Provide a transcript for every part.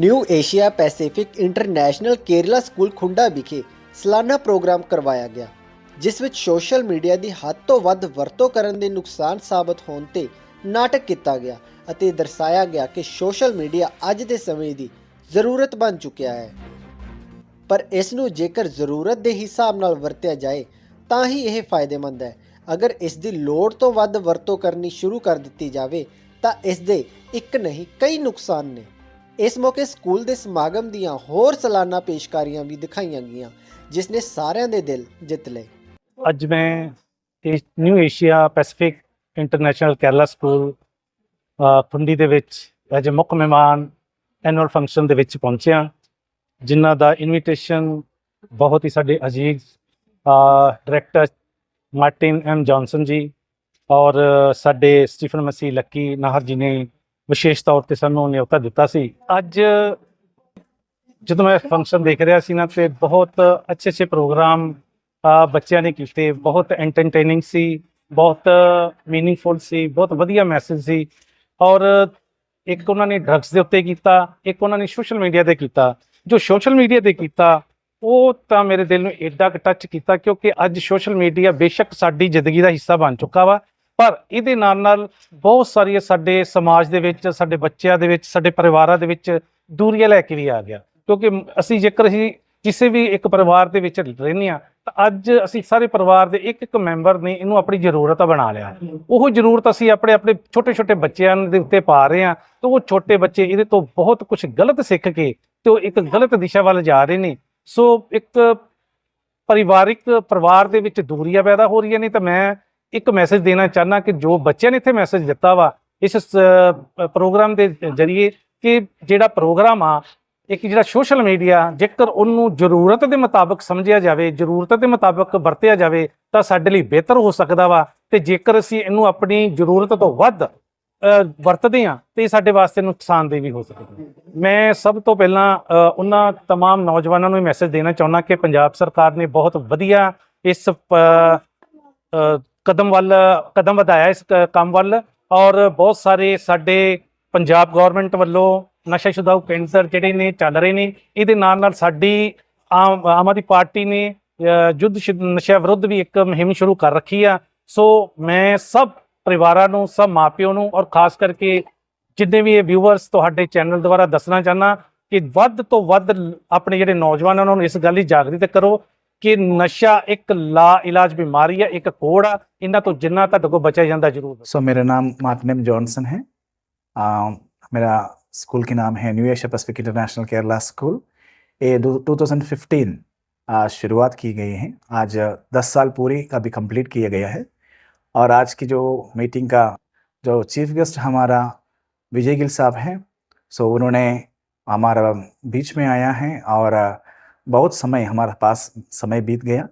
New Asia Pacific International Kerala School Khunda ਵਿਖੇ ਸਾਲਾਨਾ programme ਕਰਵਾਇਆ ਗਿਆ, ਜਿਸ ਵਿੱਚ ਸੋਸ਼ਲ ਮੀਡੀਆ ਦੀ ਹੱਦ ਤੋਂ ਵੱਧ ਵਰਤੋਂ ਕਰਨ ਦੇ ਨੁਕਸਾਨ ਸਾਬਤ ਹੋਣ ਤੇ ਨਾਟਕ ਕੀਤਾ ਗਿਆ ਅਤੇ ਦਰਸਾਇਆ ਗਿਆ ਕਿ ਸੋਸ਼ਲ ਮੀਡੀਆ ਅੱਜ ਦੇ ਸਮੇਂ ਦੀ ਜ਼ਰੂਰਤ ਬਣ ਚੁੱਕਿਆ ਹੈ। ਪਰ ਇਸ ਨੂੰ ਜੇਕਰ ਜ਼ਰੂਰਤ ਦੇ ਹਿਸਾਬ ਨਾਲ ਵਰਤਿਆ ਜਾਏ, ਤਾਂ ਹੀ ਇਹ ਫਾਇਦੇਮੰਦ ਹੈ। ਅਗਰ ਇਸ ਦੀ ਲੋੜ ਤੋਂ ਵੱਧ ਵਰਤੋਂ ਕਰਨੀ ਸ਼ੁਰੂ ਕਰ ਦਿੱਤੀ ਜਾਵੇ, ਤਾਂ ਇਸ ਦੇ ਇੱਕ ਨਹੀਂ, ਕਈ ਨੁਕਸਾਨ ਨੇ। ਇਸ ਮੌਕੇ ਸਕੂਲ ਦੇ ਸਮਾਗਮ ਦੀਆਂ ਹੋਰ ਸਾਲਾਨਾ ਪੇਸ਼ਕਾਰੀਆਂ ਵੀ ਦਿਖਾਈਆਂ ਗਈਆਂ, ਜਿਸ ਨੇ ਸਾਰਿਆਂ ਦੇ ਦਿਲ ਜਿੱਤ ਲਏ। ਅੱਜ ਮੈਂ ਏਸ਼- New Asia Pacific International Kerala School Phundi ਦੇ ਵਿੱਚ ਐਜ ਅ ਮੁੱਖ ਮਹਿਮਾਨ ਐਨੂਅਲ ਫੰਕਸ਼ਨ ਦੇ ਵਿੱਚ ਪਹੁੰਚਿਆ ਜਿਨ੍ਹਾਂ ਦਾ ਇਨਵੀਟੇਸ਼ਨ ਬਹੁਤ ਹੀ ਸਾਡੇ ਅਜੀਜ਼ director Martin M Johnson ji ਔਰ ਸਾਡੇ ਸਟੀਫਨ ਮਸੀ ਲੱਕੀ ਨਾਹਰ ਜੀ ਨੇ ਵਿਸ਼ੇਸ਼ ਤੌਰ ਤੇ ਸਾਨੂੰ ਨਿਯੁਕਤਾ ਦਿੱਤਾ ਸੀ। ਅੱਜ ਜਦੋਂ ਮੈਂ ਫੰਕਸ਼ਨ ਦੇਖ ਰਿਹਾ ਸੀ ਨਾ, ਤੇ ਬਹੁਤ ਅੱਛੇ ਅੱਛੇ ਪ੍ਰੋਗਰਾਮ ਬੱਚਿਆਂ ਨੇ ਕੀਤੇ। ਬਹੁਤ ਐਂਟਰਟੇਨਿੰਗ ਸੀ, ਬਹੁਤ ਮੀਨਿੰਗਫੁਲ ਸੀ, ਬਹੁਤ ਵਧੀਆ ਮੈਸੇਜ ਸੀ। ਔਰ ਇੱਕ ਉਹਨਾਂ ਨੇ ਡਰੱਗਸ ਦੇ ਉੱਤੇ ਕੀਤਾ, ਇੱਕ ਉਹਨਾਂ ਨੇ ਸੋਸ਼ਲ ਮੀਡੀਆ ਤੇ ਕੀਤਾ। ਜੋ ਸੋਸ਼ਲ ਮੀਡੀਆ ਤੇ ਕੀਤਾ, ਉਹ ਤਾਂ ਮੇਰੇ ਦਿਲ ਨੂੰ ਏਡਾ ਕੁ ਟੱਚ ਕੀਤਾ, ਕਿਉਂਕਿ ਅੱਜ ਸੋਸ਼ਲ ਮੀਡੀਆ ਬੇਸ਼ੱਕ ਸਾਡੀ ਜ਼ਿੰਦਗੀ ਦਾ ਹਿੱਸਾ ਬਣ ਚੁੱਕਾ ਵਾ। ਪਰ ਇਹਦੇ ਨਾਲ ਨਾਲ ਬਹੁਤ ਸਾਰੀਆਂ ਸਾਡੇ ਸਮਾਜ ਦੇ ਵਿੱਚ, ਸਾਡੇ ਬੱਚਿਆਂ ਦੇ ਵਿੱਚ, ਸਾਡੇ ਪਰਿਵਾਰਾਂ ਦੇ ਵਿੱਚ ਦੂਰੀਆਂ ਲੈ ਕੇ ਵੀ ਆ ਗਿਆ। ਕਿਉਂਕਿ ਅਸੀਂ ਜੇਕਰ ਅਸੀਂ ਕਿਸੇ ਵੀ ਇੱਕ ਪਰਿਵਾਰ ਦੇ ਵਿੱਚ ਰਹਿੰਦੇ ਹਾਂ, ਤਾਂ ਅੱਜ ਅਸੀਂ ਸਾਰੇ ਪਰਿਵਾਰ ਦੇ ਇੱਕ ਇੱਕ ਮੈਂਬਰ ਨੇ ਇਹਨੂੰ ਆਪਣੀ ਜ਼ਰੂਰਤ ਬਣਾ ਲਿਆ। ਉਹ ਜ਼ਰੂਰਤ ਅਸੀਂ ਆਪਣੇ ਆਪਣੇ ਛੋਟੇ ਛੋਟੇ ਬੱਚਿਆਂ ਦੇ ਉੱਤੇ ਪਾ ਰਹੇ ਹਾਂ, ਤਾਂ ਉਹ ਛੋਟੇ ਬੱਚੇ ਇਹਦੇ ਤੋਂ ਬਹੁਤ ਕੁਝ ਗਲਤ ਸਿੱਖ ਕੇ ਤੇ ਉਹ ਇੱਕ ਗਲਤ ਦਿਸ਼ਾ ਵੱਲ ਜਾ ਰਹੇ ਨੇ। ਸੋ ਇੱਕ ਪਰਿਵਾਰਿਕ ਪਰਿਵਾਰ ਦੇ ਵਿੱਚ ਦੂਰੀਆਂ ਪੈਦਾ ਹੋ ਰਹੀਆਂ ਨੇ, ਤਾਂ ਮੈਂ ਇੱਕ ਮੈਸੇਜ ਦੇਣਾ ਚਾਹਨਾ ਕਿ ਜੋ ਬੱਚਿਆਂ ਨੇ ਇੱਥੇ ਮੈਸੇਜ ਦਿੱਤਾ ਵਾ ਇਸ ਸ- ਪ੍ਰੋਗਰਾਮ ਦੇ ਜ਼ਰੀਏ ਕਿ ਜਿਹੜਾ ਪ੍ਰੋਗਰਾਮ ਆ ਇੱਕ ਜਿਹੜਾ ਸੋਸ਼ਲ ਮੀਡੀਆ ਜੇਕਰ ਉਹਨੂੰ ਜ਼ਰੂਰਤ ਦੇ ਮੁਤਾਬਕ ਸਮਝਿਆ ਜਾਵੇ ਜ਼ਰੂਰਤ ਦੇ ਮੁਤਾਬਕ ਵਰਤਿਆ ਜਾਵੇ ਤਾਂ ਸਾਡੇ ਲਈ ਬਿਹਤਰ ਹੋ ਸਕਦਾ ਵਾ ਤੇ ਜੇਕਰ ਅਸੀਂ ਇਹਨੂੰ ਆਪਣੀ ਜ਼ਰੂਰਤ ਤੋਂ ਵੱਧ ਅ, ਵਰਤਦੇ ਹਾਂ ਤੇ ਇਹ ਸਾਡੇ ਵਾਸਤੇ ਨੁਕਸਾਨਦੇਹ ਵੀ ਹੋ ਸਕਦਾ ਮੈਂ ਸਭ ਤੋਂ ਪਹਿਲਾਂ ਅ, ਉਹਨਾਂ तमाम ਨੌਜਵਾਨਾਂ ਨੂੰ ਮੈਸੇਜ ਦੇਣਾ ਚਾਹੁੰਦਾ ਕਿ ਪੰਜਾਬ ਸਰਕਾਰ ਨੇ ਬਹੁਤ ਵਧੀਆ ਇਸ ਪ- ਅ, ਕਦਮ ਵੱਲ ਕਦਮ ਵਧਾਇਆ ਇਸ ਕ- ਕੰਮ ਵੱਲ ਔਰ ਬਹੁਤ ਸਾਰੇ ਸਾਡੇ ਪੰਜਾਬ ਗਵਰਨਮੈਂਟ ਵੱਲੋਂ ਨਸ਼ਾ ਛੁਡਾਊ ਕੇਂਦਰ ਜਿਹੜੇ ਨੇ ਚੱਲ ਰਹੇ ਨੇ ਇਹਦੇ ਨਾਲ ਨਾਲ ਸਾਡੀ ਆਮ ਆਮ ਆਦਮੀ ਪਾਰਟੀ ਨੇ ਅ, ਯੁੱਧ ਸ਼ੁ- ਨਸ਼ਾ ਵਿਰੁੱਧ ਵੀ ਇੱਕ ਮੁਹਿੰਮ ਸ਼ੁਰੂ ਕਰ ਰੱਖੀ ਆ। ਸੋ ਮੈਂ ਸਭ ਪਰਿਵਾਰਾਂ ਨੂੰ ਸਭ ਮਾਪਿਆਂ ਨੂੰ ਔਰ ਖਾਸ ਕਰਕੇ ਜਿੰਨੇ ਵੀ ਇਹ ਵਿਊਵਰਸ ਤੁਹਾਡੇ ਚੈਨਲ ਦੁਆਰਾ ਦੱਸਣਾ ਚਾਹਨਾ ਕਿ ਵੱਧ ਤੋਂ ਵੱਧ ਆਪਣੇ ਜਿਹੜੇ ਨੌਜਵਾਨ ਆ ਉਹਨਾਂ ਨੂੰ ਇਸ ਗੱਲ ਦੀ ਜਾਗਰੂਕ ਕਰੋ ਕਿ ਨਸ਼ਾ ਇੱਕ ਲਾ ਇਲਾਜ ਬਿਮਾਰੀ ਹੈ ਇੱਕ ਕੋੜ ਆ ਇਹਨਾਂ ਤੋਂ ਜਿੰਨਾ ਤੁਹਾਡੇ ਕੋਲ ਬਚਿਆ ਜਾਂਦਾ ਜ਼ਰੂਰ ਬਚੋ। सो मेरा नाम मार्टिनम जॉनसन है आ, मेरा स्कूल के नाम है New Asia Pacific International Kerala School ये टू थाउजेंड फिफ्टीन शुरुआत की गई है आज दस साल पूरी का भी कंप्लीट किया गया है और आज की जो मीटिंग का जो चीफ गेस्ट हमारा विजय गिल साहब हैं सो उन्होंने हमारा बीच में आया है और आ, बहुत समय हमारे पास समय बीत गया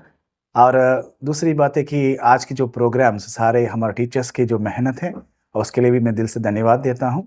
और आ, दूसरी बात है कि आज की जो प्रोग्राम्स सारे हमारे टीचर्स की जो मेहनत है और उसके लिए भी मैं दिल से धन्यवाद देता हूँ